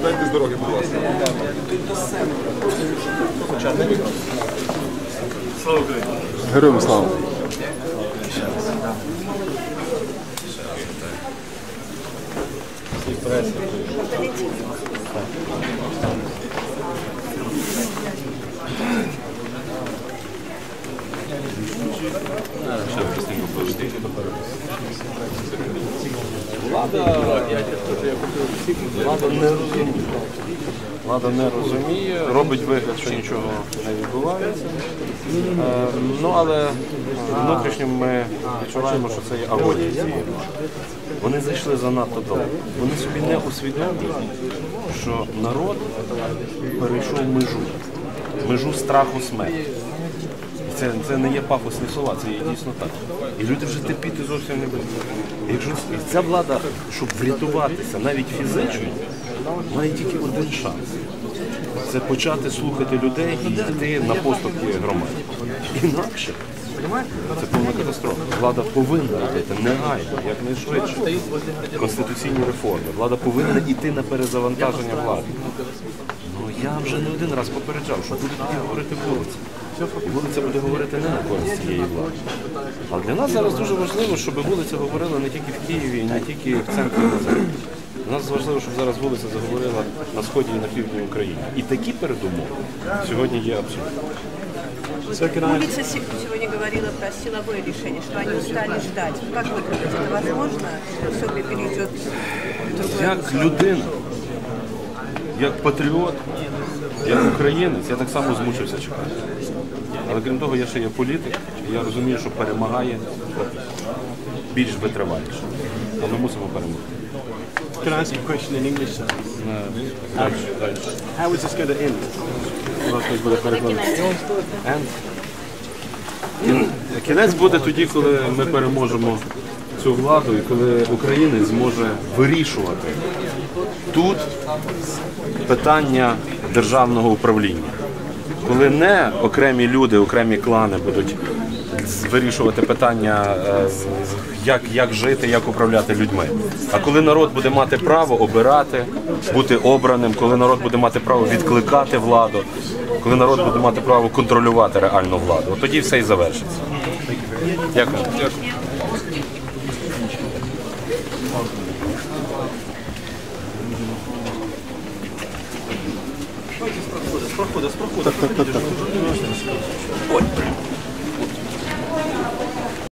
Станьте з дороги, будь ласка. Героям слава. Влада не розуміє. Влада не розуміє, робить вигляд, що нічого не відбувається. Е, ну але внутрішньо ми відчуваємо, що це є агонія цієї влади. Вони зайшли занадто далеко. Вони собі не усвідомлюють, що народ перейшов межу, межу страху смерті. Це, це не є пафосні слова, це є дійсно так. І люди вже терпіти зовсім не будуть. Якщо ця влада, щоб врятуватися навіть фізично, має тільки один шанс. Це почати слухати людей і йти на поступки громаді. Інакше це повна катастрофа. Влада повинна робити негайно, якнайшвидше. Конституційні реформи. Влада повинна йти на перезавантаження влади. Ну я вже не один раз попереджав, що буде тоді говорити вулиця. Вулиця буде говорити не на користь цієї влади. А для нас зараз дуже важливо, щоб вулиця говорила не тільки в Києві, і не тільки в центрі заході. Для нас важливо, щоб зараз вулиця заговорила на сході і на півдні України. І такі передумови сьогодні є абсолютно. Улица сегодня говорила про силовое решение, что они устали ждать. Как вы думаете, это возможно, что все перейдет в другое Як людина, як патріот, як українець, я так само змучився чекати. Але крім того, я ще є політик, і я розумію, що перемагає більш витриваліше. А ми мусимо перемогти. Can I ask you a question in English, sir? Далі. How is this going to end? And кін- Кінець буде тоді, коли ми переможемо цю владу і коли українець зможе вирішувати тут питання державного управління. Коли не окремі люди, окремі клани будуть вирішувати питання, е, як, як жити, як управляти людьми. А коли народ буде мати право обирати, бути обраним, коли народ буде мати право відкликати владу, коли народ буде мати право контролювати реальну владу, тоді все і завершиться. Дякую. прохода, с прохода. Так, так, так, так. Ой, блин.